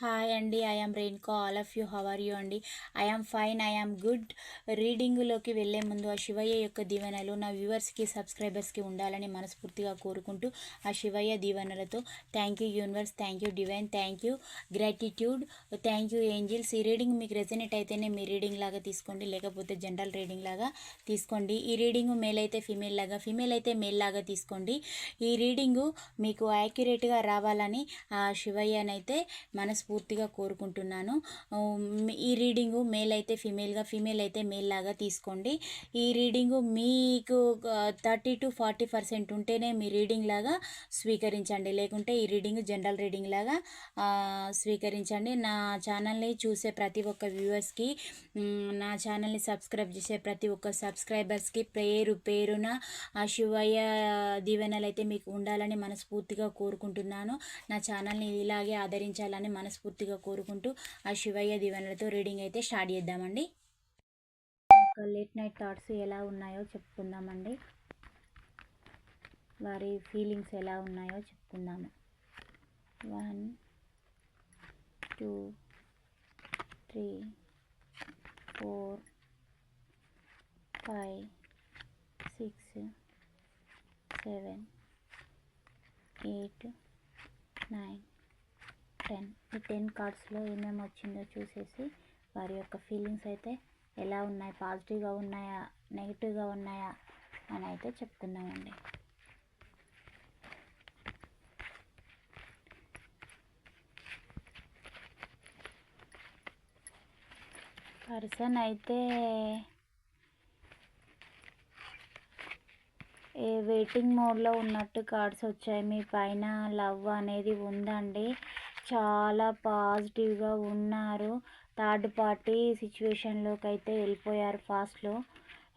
Hi అండి I రెయిన్కో all of you how are you అండి I fine I good రీడింగ్లోకి వెళ్ళే ముందు ఆ శివయ్య యొక్క దీవెనలు నా వ్యూవర్స్కి సబ్స్క్రైబర్స్కి ఉండాలని మనస్ఫూర్తిగా కోరుకుంటూ ఆ శివయ్య దీవెనలతో thank you universe thank you divine thank you gratitude thank you angels ఈ రీడింగ్ మీకు రెజనేట్ అయితేనే మీ రీడింగ్ లాగా తీసుకోండి లేకపోతే జనరల్ రీడింగ్ లాగా తీసుకోండి. ఈ రీడింగ్ మేల్ అయితే ఫీమేల్ లాగా ఫీమేల్ అయితే మేల్ లాగా తీసుకోండి. ఈ రీడింగు మీకు యాక్యురేట్గా రావాలని ఆ శివయ్యనైతే మనస్ఫూర్తిగా కోరుకుంటున్నాను. ఈ రీడింగు మేల్ అయితే ఫీమేల్గా ఫీమేల్ అయితే మేల్ లాగా తీసుకోండి. ఈ రీడింగు మీకు థర్టీ టు ఫార్టీ పర్సెంట్ ఉంటేనే మీ రీడింగ్ లాగా స్వీకరించండి. లేకుంటే ఈ రీడింగ్ జనరల్ రీడింగ్ లాగా స్వీకరించండి. నా ఛానల్ని చూసే ప్రతి ఒక్క వ్యూవర్స్కి నా ఛానల్ని సబ్స్క్రైబ్ చేసే ప్రతి ఒక్క సబ్స్క్రైబర్స్కి పేరు పేరున ఆ శివయ్య దీవెనలు అయితే మీకు ఉండాలని మనస్ఫూర్తిగా కోరుకుంటున్నాను. నా ఛానల్ని ఇలాగే ఆదరించాలని మనస్ఫూర్తిగా కోరుకుంటూ ఆ శివయ్య దీవెనలతో రీడింగ్ అయితే స్టార్ట్ చేద్దామండి. ఒక లేట్ నైట్ థాట్స్ ఎలా ఉన్నాయో చెప్పుకుందామండి. వారి ఫీలింగ్స్ ఎలా ఉన్నాయో చెప్పుకుందాము. One two three four five six seven eight nine ten ఈ టెన్ కార్డ్స్లో ఏమేమి వచ్చిందో చూసేసి వారి యొక్క ఫీలింగ్స్ అయితే ఎలా ఉన్నాయి పాజిటివ్గా ఉన్నాయా నెగిటివ్గా ఉన్నాయా అని అయితే చెప్పుకుందామండి పర్సన్ అయితే ఏ వెయిటింగ్ మోడ్లో ఉన్నట్టు కార్డ్స్ వచ్చాయి మీ పైన లవ్ అనేది ఉందండి. చాలా పాజిటివ్గా ఉన్నారు. థర్డ్ పార్టీ సిచ్యువేషన్లోకి అయితే వెళ్ళిపోయారు ఫాస్ట్లో.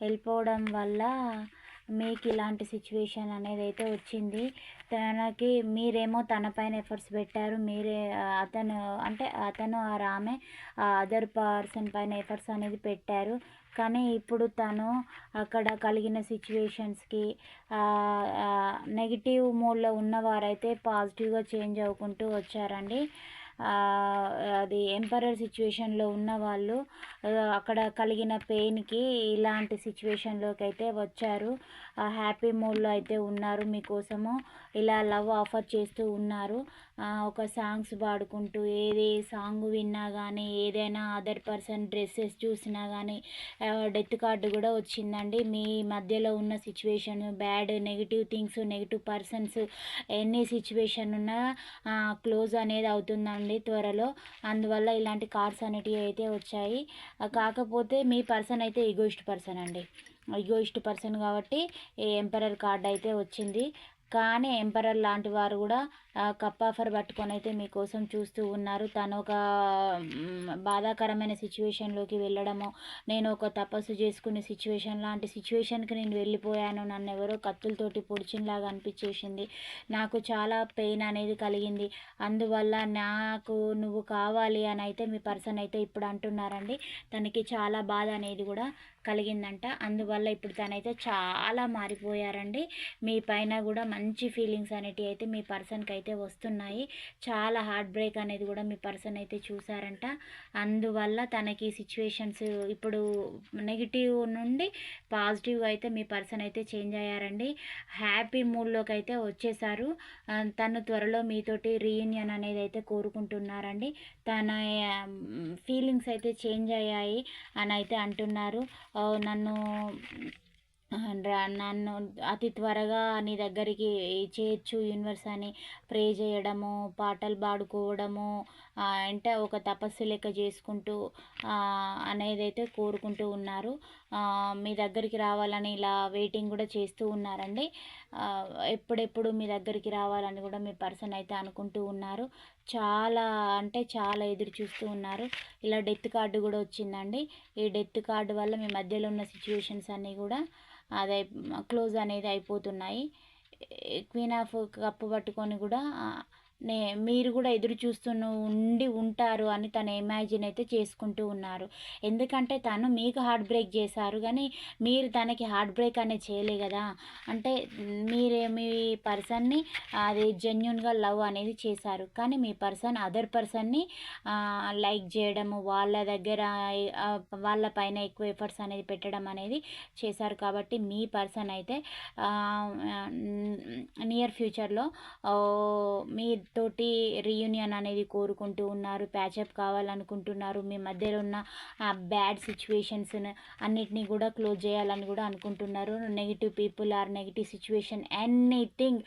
వెళ్ళిపోవడం వల్ల మీకు ఇలాంటి సిచ్యువేషన్ అనేది అయితే వచ్చింది. తనకి మీరేమో తన పైన ఎఫర్ట్స్ పెట్టారు. మీరే అతను అంటే అతను ఆ ఆమె అదర్ పర్సన్ పైన ఎఫర్ట్స్ అనేది పెట్టారు. కానీ ఇప్పుడు తను అక్కడ కలిగిన సిచ్యువేషన్స్కి నెగిటివ్ మూడ్లో ఉన్నవారైతే పాజిటివ్గా చేంజ్ అవ్వుకుంటూ వచ్చారండి. అది ఎంపరర్ సిచ్యువేషన్లో ఉన్న వాళ్ళు అక్కడ కలిగిన పెయిన్కి ఇలాంటి సిచ్యువేషన్లోకి అయితే వచ్చారు హ్యాపీ మూడ్లో అయితే ఉన్నారు మీకోసము. ఇలా లవ్ ఆఫర్ చేస్తూ ఉన్నారు. ఒక సాంగ్స్ పాడుకుంటూ ఏది సాంగ్ విన్నా కానీ ఏదైనా అదర్ పర్సన్ డ్రెస్సెస్ చూసినా కానీ డెత్ కార్డు కూడా వచ్చిందండి. మీ మధ్యలో ఉన్న situation bad negative things negative persons ఎన్ని సిచ్యువేషన్ ఉన్నా క్లోజ్ అనేది అవుతుందండి. త్వరలో అందువల్ల ఇలాంటి కార్డ్స్ అనేటివి అయితే వచ్చాయి. కాకపోతే మీ పర్సన్ అయితే ఈగోయిస్ట్ పర్సన్ అండి. ఈగోయిస్ట్ పర్సన్ కాబట్టి ఈ ఎంపరర్ కార్డ్ అయితే వచ్చింది. కానీ ఎంపరర్ లాంటి వారు కూడా కప్ ఆఫర్ పట్టుకొని అయితే మీకోసం చూస్తూ ఉన్నారు. తను ఒక బాధాకరమైన సిచ్యువేషన్లోకి వెళ్ళడము నేను ఒక తపస్సు చేసుకునే సిచ్యువేషన్ లాంటి సిచ్యువేషన్కి నేను వెళ్ళిపోయాను. నన్ను ఎవరో కత్తులతోటి పొడిచినలాగా అనిపించేసింది. నాకు చాలా పెయిన్ అనేది కలిగింది. అందువల్ల నాకు నువ్వు కావాలి అని అయితే మీ పర్సన్ అయితే ఇప్పుడు అంటున్నారండి. తనకి చాలా బాధ అనేది కూడా కలిగిందంట. అందువల్ల ఇప్పుడు తనైతే చాలా మారిపోయారండి. మీ పైన కూడా మంచి ఫీలింగ్స్ అనేటివి అయితే మీ పర్సన్కి అయితే వస్తున్నాయి. చాలా హార్ట్ బ్రేక్ అనేది కూడా మీ పర్సన్ అయితే చూసారంట అందువల్ల తనకి సిచ్యువేషన్స్ ఇప్పుడు నెగిటివ్ నుండి పాజిటివ్ అయితే మీ పర్సన్ అయితే చేంజ్ అయ్యారండి. హ్యాపీ మూడ్లోకి అయితే వచ్చేసారు. తను త్వరలో మీతోటి రీయూనియన్ అనేది అయితే కోరుకుంటున్నారండి. తన ఫీలింగ్స్ అయితే చేంజ్ అయ్యాయి అని అయితే అంటున్నారు. నన్ను నన్ను అతి త్వరగా నీ దగ్గరికి చేర్చు యూనివర్స్ అని ప్రే చేయడము పాటలు పాడుకోవడము అంటే ఒక తపస్సు లెక్క చేసుకుంటూ అనేదైతే అనేది అయితే కోరుకుంటూ ఉన్నారు. మీ దగ్గరికి రావాలని ఇలా వెయిటింగ్ కూడా చేస్తూ ఉన్నారండి. ఎప్పుడెప్పుడు మీ దగ్గరికి రావాలని కూడా మీ పర్సన్ అయితే అనుకుంటూ ఉన్నారు. చాలా అంటే చాలా ఎదురు చూస్తూ ఉన్నారు. ఇలా డెత్ కార్డు కూడా వచ్చిందండి. ఈ డెత్ కార్డు వల్ల మీ మధ్యలో ఉన్న సిచ్యువేషన్స్ అన్నీ కూడా అదే క్లోజ్ అనేది అయిపోతున్నాయి. క్వీన్ ఆఫ్ కప్పు పట్టుకొని కూడా నే మీరు కూడా ఎదురు చూస్తూ ఉండి ఉంటారు అని తను ఇమాజిన్ అయితే చేసుకుంటూ ఉన్నారు. ఎందుకంటే తను మీకు హార్ట్ బ్రేక్ చేశారు కానీ మీరు తనకి హార్ట్ బ్రేక్ అనేది చేయలే కదా. అంటే మీరే మీ పర్సన్ని అది జెన్యున్గా లవ్ అనేది చేశారు. కానీ మీ పర్సన్ అదర్ పర్సన్ని లైక్ చేయడము వాళ్ళ దగ్గర వాళ్ళ పైన ఎక్కువ ఎఫర్ట్స్ అనేది పెట్టడం అనేది చేశారు. కాబట్టి మీ పర్సన్ అయితే నియర్ ఫ్యూచర్లో మీ తోటి రీయూనియన్ అనేది కోరుకుంటూ ఉన్నారు ప్యాచప్ కావాలనుకుంటున్నారు. మీ మధ్యలో ఉన్న బ్యాడ్ సిచ్యువేషన్స్ అన్నిటినీ కూడా క్లోజ్ చేయాలని కూడా అనుకుంటున్నారు. Negative people or negative situation anything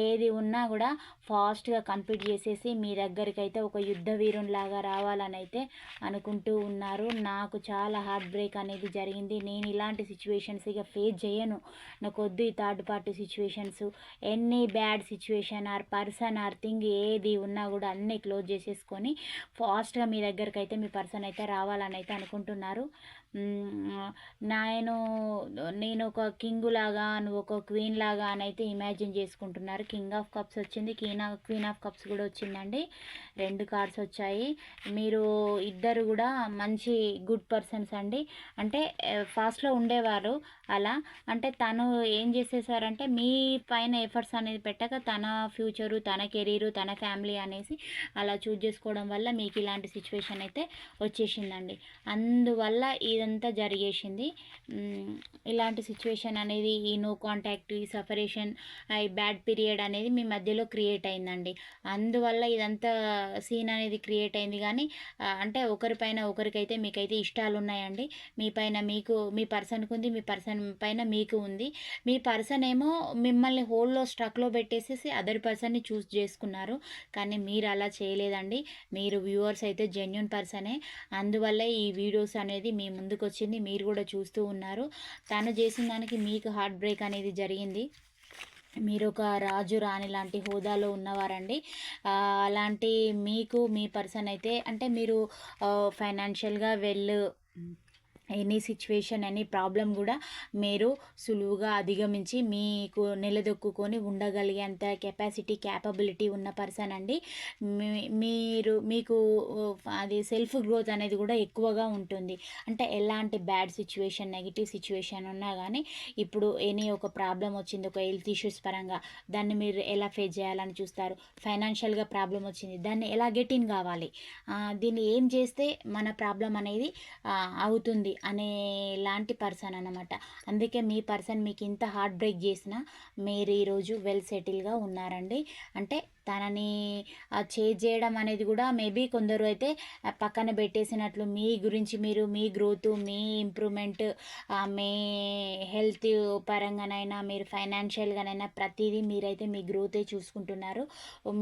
ఏది ఉన్నా కూడా ఫాస్ట్గా కంప్లీట్ చేసేసి మీ దగ్గరికి అయితే ఒక యుద్ధ వీరునిలాగా రావాలని అయితే అనుకుంటూ ఉన్నారు. నాకు చాలా హార్ట్ బ్రేక్ అనేది జరిగింది. నేను ఇలాంటి సిచ్యువేషన్స్ ఇక ఫేస్ చేయను. నాకు వద్దు ఈ third party situations any bad situation or person or thing ఏది ఉన్నా కూడా అన్నీ క్లోజ్ చేసేసుకొని ఫాస్ట్గా మీ దగ్గరికి అయితే మీ పర్సన్ అయితే రావాలని అయితే అనుకుంటున్నారు. నేను నేను ఒక కింగ్ లాగా నువ్వు ఒక క్వీన్ లాగా అని అయితే ఇమాజిన్ చేసుకుంటున్నారు. కింగ్ ఆఫ్ కప్స్ వచ్చింది queen of queen of cups కూడా వచ్చిందండి. రెండు కార్డ్స్ వచ్చాయి. మీరు ఇద్దరు కూడా మంచి గుడ్ పర్సన్స్ అండి. అంటే ఫాస్ట్లో ఉండేవారు అలా. అంటే తను ఏం చేసేసారంటే మీ పైన ఎఫర్ట్స్ అనేది పెట్టక తన ఫ్యూచరు తన కెరీరు తన ఫ్యామిలీ అనేసి అలా చూజ్ చేసుకోవడం వల్ల మీకు ఇలాంటి సిచ్యువేషన్ అయితే వచ్చేసిందండి. అందువల్ల ఇదంతా జరిగేసింది. ఇలాంటి సిచ్యువేషన్ అనేది ఈ నో కాంటాక్ట్ ఈ సఫరేషన్ ఈ బ్యాడ్ పీరియడ్ అనేది మీ మధ్యలో క్రియేట్ అయిందండి. అందువల్ల ఇదంతా సీన్ అనేది క్రియేట్ అయింది కానీ అంటే ఒకరిపైన ఒకరికైతే మీకైతే ఇష్టాలు ఉన్నాయండి. మీ పైన మీకు మీ పర్సన్కి ఉంది మీ పర్సన్ పైన మీకు ఉంది. మీ పర్సన్ ఏమో మిమ్మల్ని హోల్లో స్ట్రక్లో పెట్టేసేసి అదర్ పర్సన్ని చూస్ చేసుకున్నారు. కానీ మీరు అలా చేయలేదండి. మీరు వ్యూవర్స్ అయితే జెన్యున్ పర్సనే. అందువల్ల ఈ వీడియోస్ అనేది మీ ముందుకు వచ్చింది మీరు కూడా చూస్తూ ఉన్నారు. తను చేసిన దానికి మీకు హార్ట్ బ్రేక్ అనేది జరిగింది. మీరు ఒక రాజు రాణి లాంటి హోదాలో ఉన్నవారండి. అలాంటి మీకు మీ పర్సన్ అయితే అంటే మీరు ఫైనాన్షియల్గా well any situation any problem కూడా మీరు సులువుగా అధిగమించి మీకు నిలదొక్కుని ఉండగలిగేంత కెపాసిటీ క్యాపబిలిటీ ఉన్న పర్సన్ అండి. మీరు మీకు అది సెల్ఫ్ గ్రోత్ అనేది కూడా ఎక్కువగా ఉంటుంది. అంటే ఎలాంటి బ్యాడ్ సిచ్యువేషన్ నెగిటివ్ సిచ్యువేషన్ ఉన్నా కానీ ఇప్పుడు ఎనీ ఒక ప్రాబ్లం వచ్చింది ఒక హెల్త్ ఇష్యూస్ పరంగా దాన్ని మీరు ఎలా ఫేస్ చేయాలని చూస్తారు? ఫైనాన్షియల్గా ప్రాబ్లం వచ్చింది దాన్ని ఎలా గెట్ ఇన్ కావాలి? దీన్ని ఏం చేస్తే మన ప్రాబ్లం అనేది అవుతుంది? అనే లాంటి పర్సన్ అనమాట అందుకే మీ పర్సన్ మీకు ఇంత హార్ట్ బ్రేక్ చేసినా మీరు ఈరోజు వెల్ సెటిల్గా ఉన్నారండి. అంటే తనని చేజ్ చేయడం అనేది కూడా మేబీ కొందరు అయితే పక్కన పెట్టేసినట్లు మీ గురించి మీరు మీ గ్రోత్ మీ ఇంప్రూవ్మెంట్ మీ హెల్త్ పరంగానైనా మీరు ఫైనాన్షియల్గానైనా ప్రతిదీ మీరైతే మీ గ్రోతే చూసుకుంటున్నారు.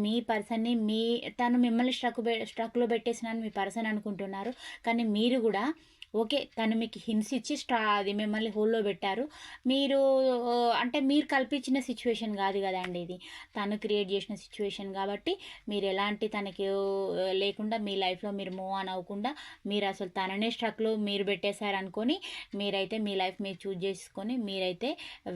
మీ పర్సన్ని మీ తను మిమ్మల్ని స్ట్రక్ స్ట్రక్లో పెట్టేసిన మీ పర్సన్ అనుకుంటున్నారు. కానీ మీరు కూడా ఓకే. తను మీకు హింస్ ఇచ్చి స్టా అది మిమ్మల్ని హోల్లో పెట్టారు. మీరు అంటే మీరు కల్పించిన సిచ్యువేషన్ కాదు కదండి ఇది. తను క్రియేట్ చేసిన సిచ్యువేషన్ కాబట్టి మీరు ఎలాంటి తనకి లేకుండా మీ లైఫ్లో మీరు మూవ్ ఆన్ అవ్వకుండా మీరు అసలు తననే స్ట్రక్లో మీరు పెట్టేశారు అనుకొని మీరైతే మీ లైఫ్ మీరు చూజ్ చేసుకొని మీరైతే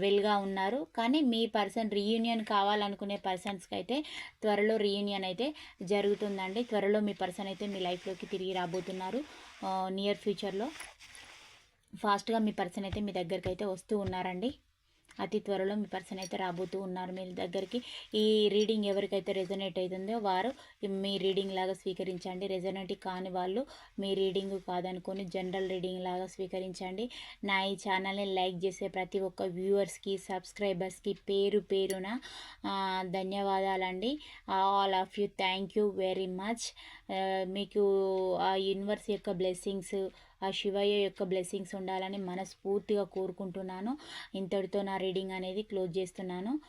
వెల్గా ఉన్నారు. కానీ మీ పర్సన్ రీయూనియన్ కావాలనుకునే పర్సన్స్కి అయితే త్వరలో రీయూనియన్ అయితే జరుగుతుందండి. త్వరలో మీ పర్సన్ అయితే మీ లైఫ్లోకి తిరిగి రాబోతున్నారు. నియర్ ఫ్యూచర్లో ఫాస్ట్గా మీ పర్సన్ అయితే మీ దగ్గరికి అయితే వస్తూ ఉన్నారండి. అతి త్వరలో మీ పర్సన్ అయితే రాబోతూ ఉన్నారు మీ దగ్గరికి. ఈ రీడింగ్ ఎవరికైతే రెజనేట్ అవుతుందో వారు మీ రీడింగ్ లాగా స్వీకరించండి. రెజనేట్ కాని వాళ్ళు మీ రీడింగ్ కాదనుకొని జనరల్ రీడింగ్ లాగా స్వీకరించండి. నా ఈ ఛానల్ని లైక్ చేసే ప్రతి ఒక్క వ్యూవర్స్కి సబ్స్క్రైబర్స్కి పేరు పేరున ధన్యవాదాలండి. All of you. Thank you very much. మీకు ఆ యూనివర్స్ యొక్క బ్లెస్సింగ్స్ ఆ శివయ్య యొక్క బ్లెస్సింగ్స్ ఉండాలని మనస్ఫూర్తిగా కోరుకుంటున్నాను. ఇంతటితో నా రీడింగ్ అనేది క్లోజ్ చేస్తున్నాను.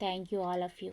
Thank you all of you